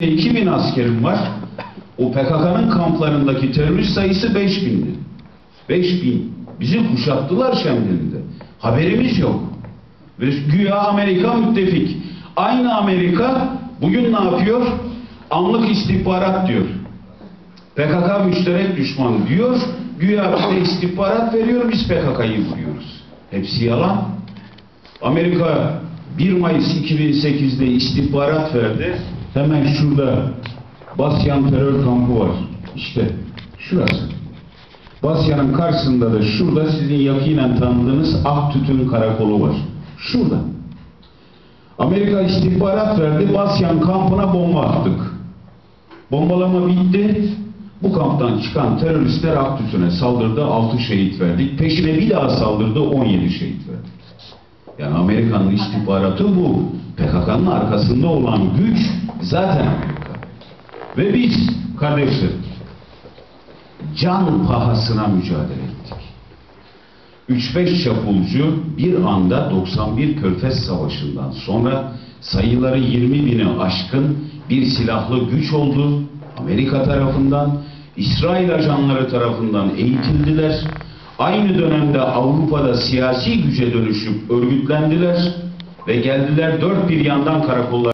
2000 askerim var. O PKK'nın kamplarındaki terörist sayısı 5000'di. 5000. Bizi kuşattılar Şemdin'de. Haberimiz yok. Ve güya Amerika müttefik. Aynı Amerika bugün ne yapıyor? Anlık istihbarat diyor. PKK müşterek düşman diyor. Güya bize istihbarat veriyor, biz PKK'yı vuruyoruz. Hepsi yalan. Amerika 1 Mayıs 2008'de istihbarat verdi. Hemen şurada Basyan terör kampı var. İşte şurası. Basya'nın karşısında da şurada sizin yakinen tanıdığınız Aktütün karakolu var. Şurada. Amerika istihbarat verdi. Basyan kampına bomba attık. Bombalama bitti. Bu kamptan çıkan teröristler Aktütün'e saldırdı. 6 şehit verdik. Peşine bir daha saldırdı. 17 şehit verdik. Yani Amerika'nın istihbaratı bu. PKK'nın arkasında olan güç zaten Amerika. Ve biz kardeşlerim can pahasına mücadele ettik. 3-5 çapulcu bir anda 91 Körfez Savaşı'ndan sonra sayıları 20 bini aşkın bir silahlı güç oldu. Amerika tarafından, İsrail ajanları tarafından eğitildiler. Aynı dönemde Avrupa'da siyasi güce dönüşüp örgütlendiler ve geldiler dört bir yandan karakollar